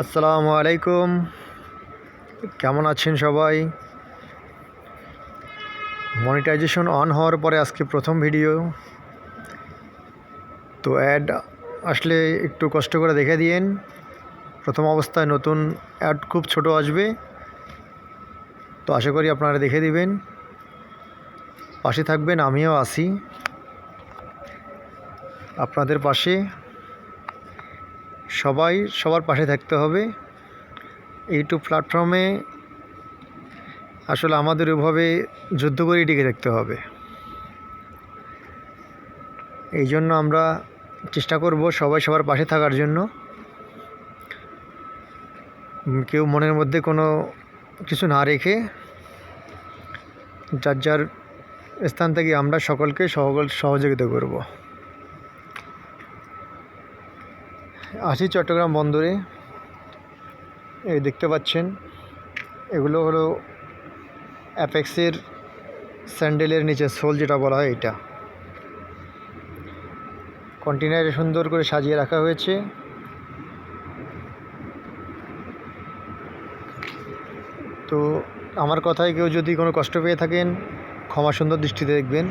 আসসালামু আলাইকুম। কেমন আছেন সবাই? মনিটাইজেশন অন হওয়ার পরে আজকে প্রথম ভিডিও তো অ্যাড আসলে একটু কষ্ট করে দেখে দিয়েন। প্রথম অবস্থায় নতুন অ্যাড খুব ছোট আসবে। তো আশা করি আপনারা দেখে দিবেন। পাশে থাকবেন, আমিও আসি আপনাদের পাশে। সবাই সবার পাশে থাকতে হবে। ইউটিউব প্ল্যাটফর্মে আসলে আমাদের ওভাবে যুদ্ধ করেই টিকে থাকতে হবে। এই জন্য আমরা চেষ্টা করব সবাই সবার পাশে থাকার জন্য। কেউ মনের মধ্যে কোনো কিছু না রেখে যার যার স্থান থেকে আমরা সকলকে সকল সহযোগিতা করব। আসি চট্টগ্রাম বন্দরে এই দেখতে পাচ্ছেন, এগুলো হলো অ্যাপেক্সের স্যান্ডেলের নিচে সোল যেটা বলা হয় এটা। কন্টেনারে সুন্দর করে সাজিয়ে রাখা হয়েছে। তো আমার কথায় কেউ যদি কোনো কষ্ট পেয়ে থাকেন, ক্ষমা সুন্দর দৃষ্টিতে দেখবেন।